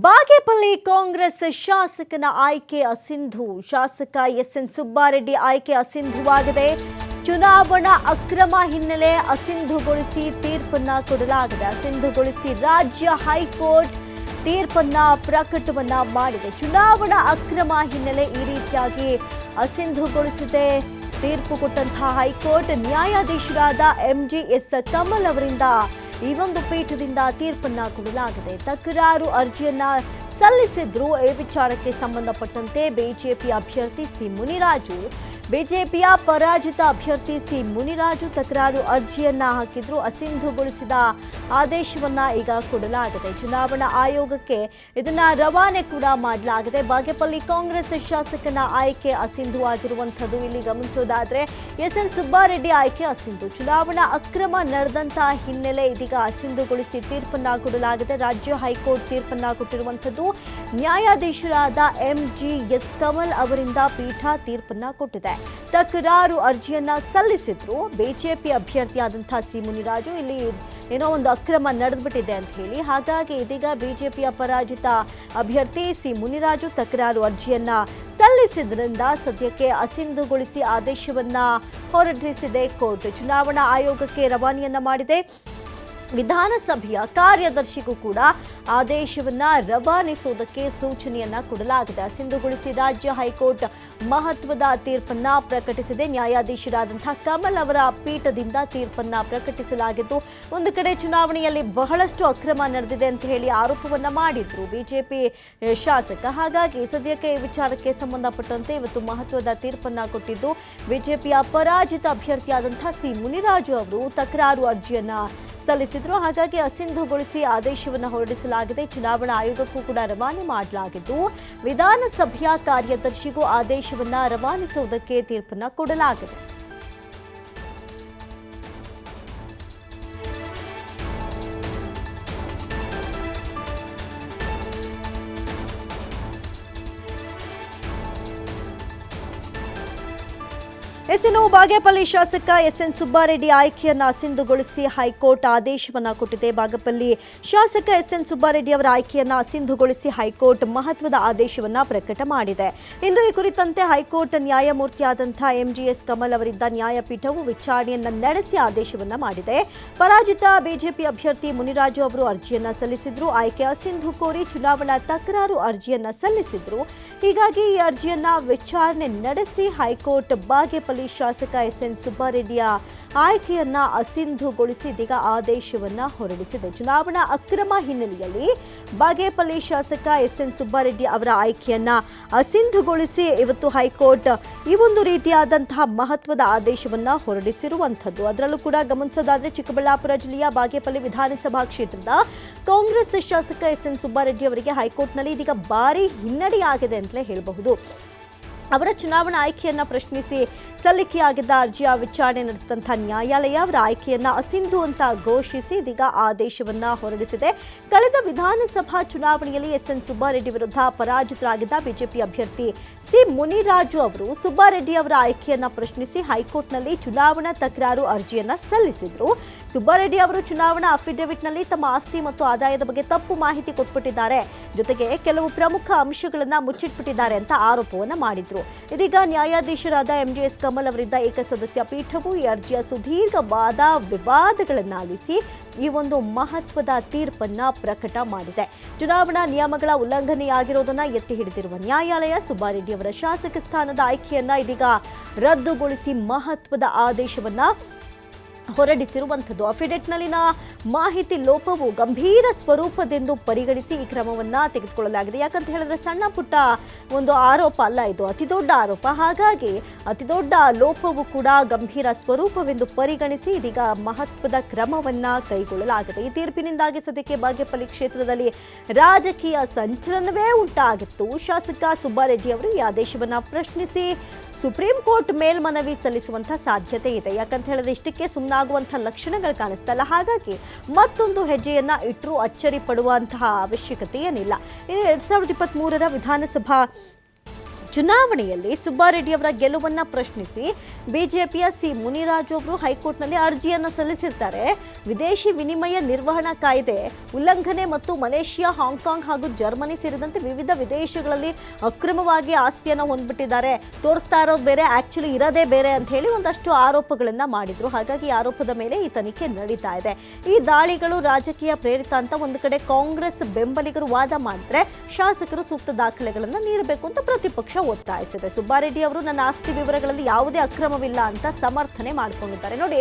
ಬಾಗೇಪಲ್ಲಿ ಕಾಂಗ್ರೆಸ್ ಶಾಸಕನ ಆಯ್ಕೆ ಅಸಿಂಧು. ಶಾಸಕ S N Subbareddy ಆಯ್ಕೆ ಅಸಿಂಧುವಾಗಿದೆ. ಚುನಾವಣಾ ಅಕ್ರಮ ಹಿನ್ನೆಲೆ ಅಸಿಂಧುಗೊಳಿಸಿ ತೀರ್ಪನ್ನ ಕೊಡಲಾಗಿದೆ. ಅಸಿಂಧುಗೊಳಿಸಿ ರಾಜ್ಯ ಹೈಕೋರ್ಟ್ ತೀರ್ಪನ್ನ ಪ್ರಕಟವನ್ನ ಮಾಡಿದೆ. ಚುನಾವಣಾ ಅಕ್ರಮ ಹಿನ್ನೆಲೆ ಈ ರೀತಿಯಾಗಿ ಅಸಿಂಧುಗೊಳಿಸಿದೆ. ತೀರ್ಪು ಕೊಟ್ಟಂತಹ ಹೈಕೋರ್ಟ್ ನ್ಯಾಯಾಧೀಶರಾದ ಎಂಜಿ ಎಸ್ ಕಮಲ್ ಅವರಿಂದ ಈ ಒಂದು ಪೀಠದಿಂದ ತೀರ್ಪನ್ನ ಕೊಡಲಾಗಿದೆ. ತಕರಾರು ಅರ್ಜಿಯನ್ನ ಸಲ್ಲಿಸಿದ್ರು ಈ ವಿಚಾರಕ್ಕೆ ಸಂಬಂಧಪಟ್ಟಂತೆ ಬಿಜೆಪಿ ಅಭ್ಯರ್ಥಿ ಸಿ ಮುನಿರಾಜು ಬಿಜೆಪಿಯ ಪರಾಜಿತ ಅಭ್ಯರ್ಥಿ ಸಿ ಮುನಿರಾಜು ತಕರಾರು ಅರ್ಜಿಯನ್ನ ಹಾಕಿದ್ರು ಅಸಿಂಧುಗೊಳಿಸಿದ ಆದೇಶವನ್ನ ಈಗ ಕೊಡಲಾಗಿದೆ. ಚುನಾವಣಾ ಆಯೋಗಕ್ಕೆ ಇದನ್ನ ರವಾನೆ ಕೂಡ ಮಾಡಲಾಗಿದೆ. ಬಾಗೇಪಲ್ಲಿ ಕಾಂಗ್ರೆಸ್ ಶಾಸಕನ ಆಯ್ಕೆ ಅಸಿಂಧು ಆಗಿರುವಂಥದ್ದು ಇಲ್ಲಿ ಗಮನಿಸೋದಾದ್ರೆ ಎಸ್ ಎನ್ ಸುಬ್ಬಾರೆಡ್ಡಿ ಆಯ್ಕೆ ಅಸಿಂಧು. ಚುನಾವಣಾ ಅಕ್ರಮ ನಡೆದಂತಹ ಹಿನ್ನೆಲೆ ಇದೀಗ ಅಸಿಂಧುಗೊಳಿಸಿ ತೀರ್ಪನ್ನ ಕೊಡಲಾಗಿದೆ. ರಾಜ್ಯ ಹೈಕೋರ್ಟ್ ತೀರ್ಪನ್ನ ಕೊಟ್ಟಿರುವಂಥದ್ದು ನ್ಯಾಯಾಧೀಶರಾದ ಎಂ ಜಿ ಎಸ್ ಕಮಲ್ ಅವರಿಂದ ಪೀಠ ತೀರ್ಪನ್ನ ಕೊಟ್ಟಿದೆ. ತಕರಾರು ಅರ್ಜಿಯನ್ನ ಸಲ್ಲಿಸಿದ್ರು. ಬಿಜೆಪಿ ಅಭ್ಯರ್ಥಿಯಾದಂಥ ಸಿ ಮುನಿರಾಜು ಇಲ್ಲಿ ಏನೋ ಒಂದು ಅಕ್ರಮ ನಡೆದ್ಬಿಟ್ಟಿದೆ ಅಂತ ಹೇಳಿ. ಹಾಗಾಗಿ ಇದೀಗ ಬಿಜೆಪಿಯ ಪರಾಜಿತ ಅಭ್ಯರ್ಥಿ ಸಿ ಮುನಿರಾಜು ತಕರಾರು ಅರ್ಜಿಯನ್ನ ಸಲ್ಲಿಸಿದ್ರಿಂದ ಸದ್ಯಕ್ಕೆ ಅಸಿಂಧುಗೊಳಿಸಿ ಆದೇಶವನ್ನ ಹೊರಡಿಸಿದೆ ಕೋರ್ಟ್. ಚುನಾವಣಾ ಆಯೋಗಕ್ಕೆ ರವಾನೆಯನ್ನ ಮಾಡಿದೆ. ವಿಧಾನಸಭೆಯ ಕಾರ್ಯದರ್ಶಿಗೂ ಕೂಡ ಆದೇಶವನ್ನ ರವಾನಿಸುವುದಕ್ಕೆ ಸೂಚನೆಯನ್ನ ಕೊಡಲಾಗಿದೆ. ಸಿಂಧುಗೊಳಿಸಿ ರಾಜ್ಯ ಹೈಕೋರ್ಟ್ ಮಹತ್ವದ ತೀರ್ಪನ್ನ ಪ್ರಕಟಿಸಿದೆ. ನ್ಯಾಯಾಧೀಶರಾದಂತಹ ಕಮಲ್ ಅವರ ಪೀಠದಿಂದ ತೀರ್ಪನ್ನ ಪ್ರಕಟಿಸಲಾಗಿದ್ದು, ಒಂದು ಕಡೆ ಚುನಾವಣೆಯಲ್ಲಿ ಬಹಳಷ್ಟು ಅಕ್ರಮ ನಡೆದಿದೆ ಅಂತ ಹೇಳಿ ಆರೋಪವನ್ನ ಮಾಡಿದ್ರು ಬಿಜೆಪಿ ಶಾಸಕ. ಹಾಗಾಗಿ ಸದ್ಯಕ್ಕೆ ಈ ವಿಚಾರಕ್ಕೆ ಸಂಬಂಧಪಟ್ಟಂತೆ ಇವತ್ತು ಮಹತ್ವದ ತೀರ್ಪನ್ನ ಕೊಟ್ಟಿದ್ದು ಬಿಜೆಪಿಯ ಪರಾಜಿತ ಅಭ್ಯರ್ಥಿಯಾದಂತಹ ಸಿ ಮುನಿರಾಜು ಅವರು ತಕರಾರು ಅರ್ಜಿಯನ್ನ ಸಲ್ಲಿಸಿದ್ರು. ಹಾಗಾಗಿ ಅಸಿಂಧುಗೊಳಿಸಿ ಆದೇಶವನ್ನು ಹೊರಡಿಸಲಾಗಿದೆ. ಚುನಾವಣಾ ಆಯೋಗಕ್ಕೂ ಕೂಡ ರವಾನೆ ಮಾಡಲಾಗಿದ್ದು, ವಿಧಾನಸಭೆಯ ಕಾರ್ಯದರ್ಶಿಗೂ ಆದೇಶವನ್ನ ರವಾನಿಸುವುದಕ್ಕೆ ತೀರ್ಪನ್ನ ಕೊಡಲಾಗಿದೆ. ಎಸ್ ಬಾಗೇಪಲ್ಲಿ ಶಾಸಕ ಎಸ್ ಎನ್ ಸುಬ್ಬಾರೆಡ್ಡಿ ಆಯ್ಕೆಯನ್ನು ಅಸಿಂಧುಗೊಳಿಸಿ ಹೈಕೋರ್ಟ್ ಆದೇಶವನ್ನ ಕೊಟ್ಟಿದೆ. ಬಾಗೇಪಲ್ಲಿ ಶಾಸಕ ಎಸ್ ಎನ್ ಸುಬ್ಬಾರೆಡ್ಡಿ ಅವರ ಆಯ್ಕೆಯನ್ನು ಅಸಿಂಧುಗೊಳಿಸಿ ಹೈಕೋರ್ಟ್ ಮಹತ್ವದ ಆದೇಶವನ್ನ ಪ್ರಕಟ ಮಾಡಿದೆ. ಇಂದು ಈ ಕುರಿತಂತೆ ಹೈಕೋರ್ಟ್ ನ್ಯಾಯಮೂರ್ತಿಯಾದಂಥ ಎಂಜಿಎಸ್ ಕಮಲ್ ಅವರಿದ್ದ ನ್ಯಾಯಪೀಠವು ವಿಚಾರಣೆಯನ್ನು ನಡೆಸಿ ಆದೇಶವನ್ನ ಮಾಡಿದೆ. ಪರಾಜಿತ ಬಿಜೆಪಿ ಅಭ್ಯರ್ಥಿ ಮುನಿರಾಜು ಅವರು ಅರ್ಜಿಯನ್ನ ಸಲ್ಲಿಸಿದ್ರು. ಆಯ್ಕೆ ಅಸಿಂಧು ಕೋರಿ ಚುನಾವಣಾ ತಕರಾರು ಅರ್ಜಿಯನ್ನ ಸಲ್ಲಿಸಿದ್ರು. ಹೀಗಾಗಿ ಈ ಅರ್ಜಿಯನ್ನ ವಿಚಾರಣೆ ನಡೆಸಿ ಹೈಕೋರ್ಟ್ ಬಾಗೇಪಲ್ಲಿ ಶಾಸಕ ಎಸ್ ಎನ್ ಸುಬ್ಬಾರೆಡ್ಡಿಯ ಆಯ್ಕೆಯನ್ನ ಅಸಿಂಧುಗೊಳಿಸಿ ಇದೀಗ ಆದೇಶವನ್ನ ಹೊರಡಿಸಿದೆ. ಚುನಾವಣಾ ಅಕ್ರಮ ಹಿನ್ನೆಲೆಯಲ್ಲಿ ಬಾಗೇಪಲ್ಲಿ ಶಾಸಕ ಎಸ್ ಎನ್ ಸುಬ್ಬಾರೆಡ್ಡಿ ಅವರ ಆಯ್ಕೆಯನ್ನ ಅಸಿಂಧುಗೊಳಿಸಿ ಇವತ್ತು ಹೈಕೋರ್ಟ್ ಈ ಒಂದು ರೀತಿಯಾದಂತಹ ಮಹತ್ವದ ಆದೇಶವನ್ನ ಹೊರಡಿಸಿರುವಂಥದ್ದು. ಅದರಲ್ಲೂ ಕೂಡ ಗಮನಿಸೋದಾದ್ರೆ ಚಿಕ್ಕಬಳ್ಳಾಪುರ ಜಿಲ್ಲೆಯ ಬಾಗೇಪಲ್ಲಿ ವಿಧಾನಸಭಾ ಕ್ಷೇತ್ರದ ಕಾಂಗ್ರೆಸ್ ಶಾಸಕ ಎಸ್ ಎನ್ ಸುಬ್ಬಾರೆಡ್ಡಿ ಅವರಿಗೆ ಹೈಕೋರ್ಟ್ನಲ್ಲಿ ಇದೀಗ ಭಾರಿ ಹಿನ್ನಡೆಯಾಗಿದೆ ಅಂತಲೇ ಹೇಳಬಹುದು. ಅವರ ಚುನಾವಣಾ ಆಯ್ಕೆಯನ್ನು ಪ್ರಶ್ನಿಸಿ ಸಲ್ಲಿಕೆಯಾಗಿದ್ದ ಅರ್ಜಿಯ ವಿಚಾರಣೆ ನಡೆಸಿದಂಥ ನ್ಯಾಯಾಲಯ ಅವರ ಆಯ್ಕೆಯನ್ನು ಅಸಿಂಧು ಅಂತ ಘೋಷಿಸಿ ಇದೀಗ ಆದೇಶವನ್ನು ಹೊರಡಿಸಿದೆ. ಕಳೆದ ವಿಧಾನಸಭಾ ಚುನಾವಣೆಯಲ್ಲಿ ಎಸ್ ಎನ್ ಸುಬ್ಬಾರೆಡ್ಡಿ ವಿರುದ್ಧ ಪರಾಜಿತರಾಗಿದ್ದ ಬಿಜೆಪಿ ಅಭ್ಯರ್ಥಿ ಸಿ ಮುನಿರಾಜು ಅವರು ಸುಬ್ಬಾರೆಡ್ಡಿ ಅವರ ಆಯ್ಕೆಯನ್ನು ಪ್ರಶ್ನಿಸಿ ಹೈಕೋರ್ಟ್ನಲ್ಲಿ ಚುನಾವಣಾ ತಕರಾರು ಅರ್ಜಿಯನ್ನು ಸಲ್ಲಿಸಿದರು. ಸುಬ್ಬಾರೆಡ್ಡಿ ಅವರು ಚುನಾವಣಾ ಅಫಿಡವಿಟ್ನಲ್ಲಿ ತಮ್ಮ ಆಸ್ತಿ ಮತ್ತು ಆದಾಯದ ಬಗ್ಗೆ ತಪ್ಪು ಮಾಹಿತಿ ಕೊಟ್ಬಿಟ್ಟಿದ್ದಾರೆ. ಜೊತೆಗೆ ಕೆಲವು ಪ್ರಮುಖ ಅಂಶಗಳನ್ನು ಮುಚ್ಚಿಟ್ಬಿಟ್ಟಿದ್ದಾರೆ ಅಂತ ಆರೋಪವನ್ನು ಮಾಡಿದ್ರು. ಇದೀಗ ನ್ಯಾಯಾಧೀಶರಾದ ಎಂಜಿಎಸ್ ಕಮಲ್ ಅವರಿದ್ದ ಏಕಸದಸ್ಯ ಪೀಠವು ಈ ಅರ್ಜಿಯ ಸುದೀರ್ಘ ವಾದ ವಿವಾದಗಳನ್ನು ಆಲಿಸಿ ಈ ಒಂದು ಮಹತ್ವದ ತೀರ್ಪನ್ನ ಪ್ರಕಟ ಮಾಡಿದೆ. ಚುನಾವಣಾ ನಿಯಮಗಳ ಉಲ್ಲಂಘನೆಯಾಗಿರೋದನ್ನ ಎತ್ತಿ ಹಿಡಿದಿರುವ ನ್ಯಾಯಾಲಯ ಸುಬ್ಬಾರೆಡ್ಡಿ ಅವರ ಶಾಸಕ ಸ್ಥಾನದ ಆಯ್ಕೆಯನ್ನ ಇದೀಗ ರದ್ದುಗೊಳಿಸಿ ಮಹತ್ವದ ಆದೇಶವನ್ನ ಹೊರಡಿಸಿರುವಂಥದ್ದು. ಅಫಿಡೆಟ್ನಲ್ಲಿನ ಮಾಹಿತಿ ಲೋಪವು ಗಂಭೀರ ಸ್ವರೂಪದೆಂದು ಪರಿಗಣಿಸಿ ಈ ಕ್ರಮವನ್ನು ತೆಗೆದುಕೊಳ್ಳಲಾಗಿದೆ. ಯಾಕಂತ ಹೇಳಿದ್ರೆ ಸಣ್ಣ ಪುಟ್ಟ ಒಂದು ಆರೋಪ ಅಲ್ಲ ಇದು. ಅತಿ ದೊಡ್ಡ ಆರೋಪ. ಹಾಗಾಗಿ ಅತಿ ದೊಡ್ಡ ಲೋಪವು ಕೂಡ ಗಂಭೀರ ಸ್ವರೂಪವೆಂದು ಪರಿಗಣಿಸಿ ಇದೀಗ ಮಹತ್ವದ ಕ್ರಮವನ್ನು ಕೈಗೊಳ್ಳಲಾಗಿದೆ. ಈ ತೀರ್ಪಿನಿಂದಾಗಿ ಸದ್ಯಕ್ಕೆ ಬಾಗೇಪಲ್ಲಿ ಕ್ಷೇತ್ರದಲ್ಲಿ ರಾಜಕೀಯ ಸಂಚಲನವೇ ಉಂಟಾಗಿತ್ತು. ಶಾಸಕ ಸುಬ್ಬಾರೆಡ್ಡಿ ಅವರು ಈ ಆದೇಶವನ್ನು ಪ್ರಶ್ನಿಸಿ ಸುಪ್ರೀಂ ಕೋರ್ಟ್ ಮೇಲ್ಮನವಿ ಸಲ್ಲಿಸುವಂತಹ ಸಾಧ್ಯತೆ ಇದೆ. ಯಾಕಂತ ಹೇಳಿದ್ರೆ ಇಷ್ಟಕ್ಕೆ ಸುಮ್ಮನಾಗುವಂತಹ ಲಕ್ಷಣಗಳು ಕಾಣಿಸ್ತಾ ಇಲ್ಲ ಹಾಗಾಗಿ ಮತ್ತೊಂದು ಹೆಜ್ಜೆಯನ್ನ ಇಟ್ಟರೂ ಅಚ್ಚರಿ ಪಡುವಂತಹ ಅವಶ್ಯಕತೆ ಏನಿಲ್ಲ ಇನ್ನು ಎರಡು ಸಾವಿರದ ಇಪ್ಪತ್ತ್ ವಿಧಾನಸಭಾ ಚುನಾವಣೆಯಲ್ಲಿ ಸುಬ್ಬಾರೆಡ್ಡಿ ಅವರ ಗೆಲುವನ್ನ ಪ್ರಶ್ನಿಸಿ ಬಿಜೆಪಿಯ ಸಿ ಮುನಿರಾಜು ಅವರು ಹೈಕೋರ್ಟ್ನಲ್ಲಿ ಅರ್ಜಿಯನ್ನು ಸಲ್ಲಿಸಿರ್ತಾರೆ. ವಿದೇಶಿ ವಿನಿಮಯ ನಿರ್ವಹಣಾ ಕಾಯ್ದೆ, ಉಲ್ಲಂಘನೆ ಮತ್ತು ಮಲೇಷಿಯಾ, ಹಾಂಗ್ಕಾಂಗ್ ಹಾಗೂ ಜರ್ಮನಿ ಸೇರಿದಂತೆ ವಿವಿಧ ವಿದೇಶಗಳಲ್ಲಿ ಅಕ್ರಮವಾಗಿ ಆಸ್ತಿಯನ್ನು ಹೊಂದ್ಬಿಟ್ಟಿದ್ದಾರೆ. ತೋರಿಸ್ತಾ ಇರೋದು ಬೇರೆ ಆಕ್ಚುಲಿ ಇರೋದೇ ಬೇರೆ ಅಂತ ಹೇಳಿ ಒಂದಷ್ಟು ಆರೋಪಗಳನ್ನ ಮಾಡಿದ್ರು. ಹಾಗಾಗಿ ಆರೋಪದ ಮೇಲೆ ಈ ತನಿಖೆ ನಡೀತಾ ಇದೆ. ಈ ದಾಳಿಗಳು ರಾಜಕೀಯ ಪ್ರೇರಿತ ಅಂತ ಒಂದು ಕಡೆ ಕಾಂಗ್ರೆಸ್ ಬೆಂಬಲಿಗರು ವಾದ ಮಾಡಿದ್ರೆ ಶಾಸಕರು ಸೂಕ್ತ ದಾಖಲೆಗಳನ್ನು ನೀಡಬೇಕು ಅಂತ ಪ್ರತಿಪಕ್ಷ ಒತ್ತಾಯಿಸಿದೆ. ಸುಬ್ಬಾರೆಡ್ಡಿ ಅವರು ನನ್ನ ಆಸ್ತಿ ವಿವರಗಳಲ್ಲಿ ಯಾವುದೇ ಅಕ್ರಮವಿಲ್ಲ ಅಂತ ಸಮರ್ಥನೆ ಮಾಡಿಕೊಂಡಿದ್ದಾರೆ. ನೋಡಿ